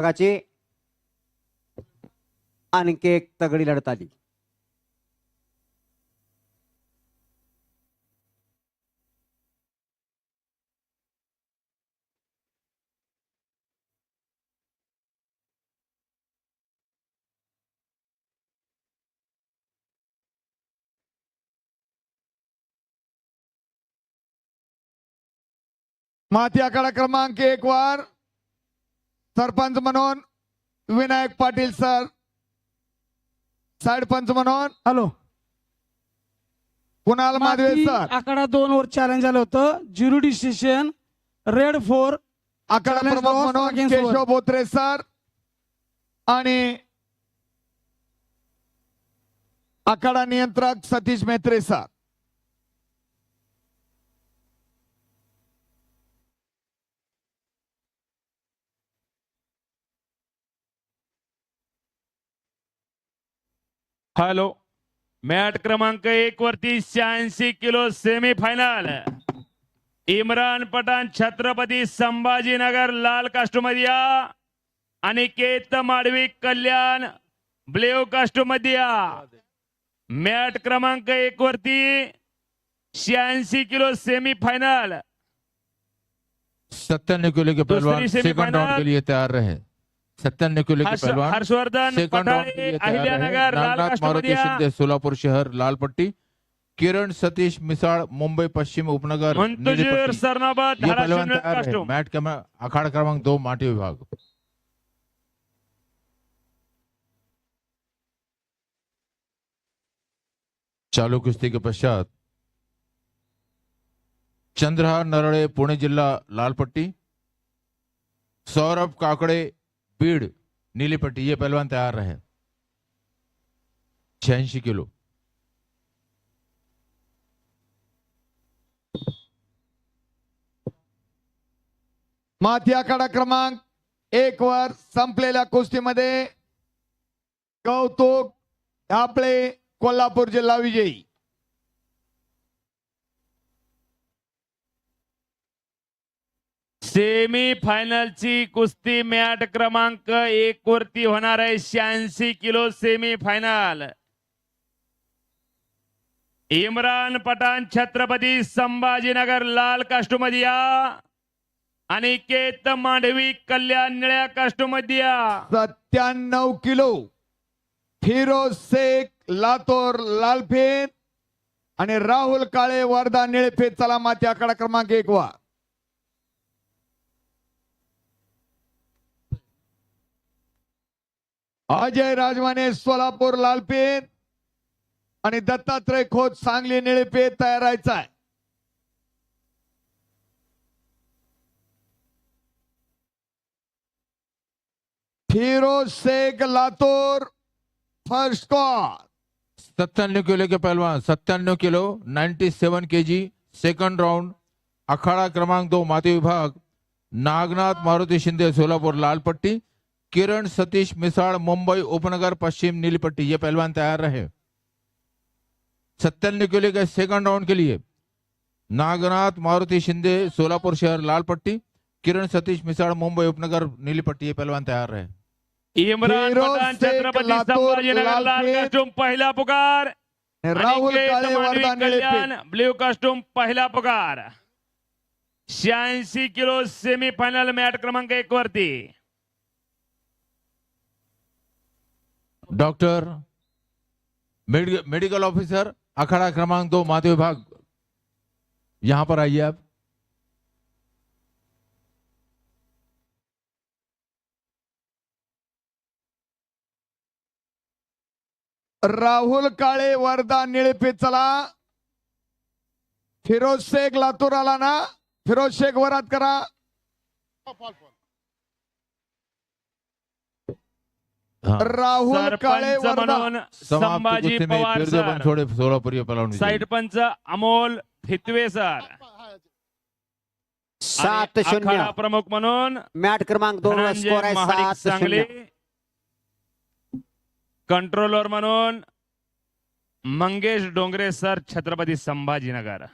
प्रकारची आणखी एक तगडी लढत आली. माती आखाडा क्रमांक एक वार. सरपंच म्हणून विनायक पाटील सर. साइड पंच म्हणून हॅलो. कुणाल माधवे सर. आकडा दोन वर चॅलेंज झालं होतं. झिरो डिसिशन रेड फोर आखाडा challenge प्रमुख lost म्हणून against Keshav one. Botre sir आणि आखाडा नियंत्रक Satish Metre sir. Hello mat क्रमांक एक वरती शहाऐंशी kilo semi final Imran Pathan Chhatrapati Sambhajinagar लाल कास्टमध्ये. या अनिकेत माडवी कल्याण ब्लेव कास्टमध्ये. या मॅट क्रमांक एक वरती शहाऐंशी किलो सेमी फायनल सत्तानवे किलो के पहलवान सेकंड राउंड के लिए तैयार रहे। सत्तानवे किलो के पहलवान हर्षवर्धन सेकंड मारुति शिंदे सोलापुर शहर लाल पट्टी किरण सतीश मिसाळ मुंबई पश्चिम उपनगर मैट क्रमांक अखाड़ा क्रमांक दो माटी विभाग। चालू कुश्ती के पश्चात चंद्रहार नरळे पुणे जिल्हा लाल पट्टी सौरभ काकड़े बीड़ नीली पट्टी ये पहलवान तैयार रहे। छियासी किलो। माती आखाडा क्रमांक एक वर संपलेल्या कुस्तीमध्ये कौतुक आपले कोल्हापूर जिल्हा विजयी। सेमी फायनलची कुस्ती मॅट क्रमांक एक वरती होणार आहे शहाऐंशी kilo semi final Imran Pathan Chhatrapati Sambhajinagar लाल कास्टमध्ये या अनिकेत मांडवी कल्याण निळ्या कास्टमध्ये. या सत्त्याण्णव किलो फिरोज शेख लातूर लालफेत आणि राहुल काळे वर्धा निळफेत चला माती आकडा क्रमांक एक वा अजय राजवाने सोलापूर लालपेन आणि दत्तात्रय खोत सांगली निळपेत तयार आहे फिरोज शेख लातूर फर्स्ट कॉल सत्त्याण्णव किलो के पहलवान सत्त्याण्णव किलो 97 केजी सेकंड राऊंड अखाड़ा क्रमांक दो माती विभाग नागनाथ मारुती शिंदे सोलापूर लालपट्टी. किरण सतीश मिसाळ मुंबई उपनगर पश्चिम नीली पट्टी ये पहलवान तैयार रहे। सत्तानवे किलो गए सेकंड राउंड के लिए नागनाथ मारुति शिंदे सोलापुर शहर लाल पट्टी किरण सतीश मिसाळ मुंबई उपनगर नीली पट्टी ये पहलवान तैयार रहे। इम्रान छत्रपती संभाजीनगर लालपेठ. पुकार। राहुल कल्याण ब्ल्यू कास्टूम पहिला पुकार। शहाऐंशी किलो सेमी फायनल मॅट क्रमांक एक वरती। डॉक्टर मेडिकल मेडिकल ऑफिसर अखाड़ा क्रमांक दो माते विभाग। यहां पर आइए आप। राहुल काळे वर्धा निळपेत चला फिरोज शेख लातूर आला ना? फिरोज शेख वरात करा. राहुल काळे सरपंच म्हणून संभाजी पवार सर. छोड़े सोलापुर। साईड पंच अमोल फितवे सर. सात शून्य. प्रमुख म्हणून मॅट क्रमांक दोन वर धनंजय स्कोर आहे महाडिक सात सांगली. शून्य कंट्रोलर म्हणून मंगेश डोंगरे सर छत्रपती संभाजीनगर.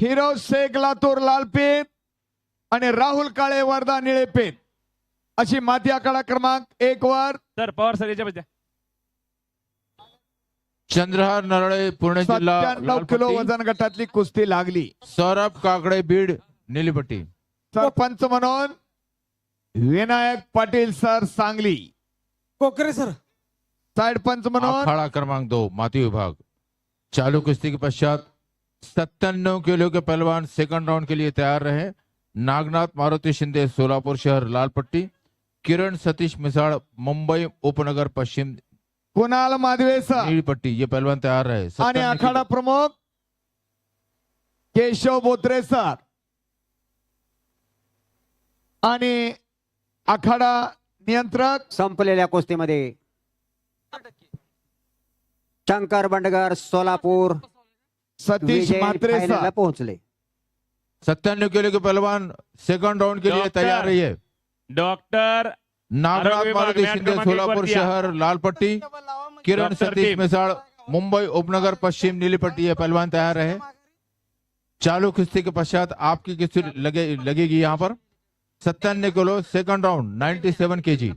फिरोज शेख लातूर लालपेठ आणि राहुल काळे वर्धा निळेपेठ अशी माती आखाडा क्रमांक एक वर. सर पवार सर याच्यामध्ये चंद्रहार नरळे पुणे जिल्हा सत्त्याण्णव किलो लालपट्टी. वजन गटातली कुस्ती लागली. सौरभ काकडे बीड निलीपट्टी. सरपंच म्हणून विनायक पाटील सर सांगली. कोकरे सर. साइड पंच म्हणून अखाड़ा क्रमांक दो माती विभाग. चालू कुश्ती के पश्चात सत्तानवे किलो के पहलवान सेकंड राउंड के लिए तैयार रहे। नागनाथ मारुति शिंदे सोलापुर शहर लाल पट्टी किरण सतीश मिसाळ मुंबई उपनगर पश्चिम कुणाल माधवे सर नीली पट्टी ये पहलवान तैयार रहे। आणि 97 आखाडा. प्रमुख केशव बोत्रे सर। आणि आखाडा नियंत्रक संपलेल्या कुस्तीमध्ये शंकर बंडगर सोलापूर सतीश सर पोहोचले। सत्तानवे किलो के पहलवान सेकंड राउंड के लिए तैयार रहिए। डॉक्टर नागनाथ मारुति शिंदे सोलापुर शहर लाल पट्टी किरण सतीश. मिसाळ मुंबई उपनगर पश्चिम नीली पट्टी ये पहलवान तैयार रहे। चालू कुश्ती के पश्चात आपकी कुश्ती लगे लगेगी यहाँ पर। सत्तानवे kilo second round 97 seven K G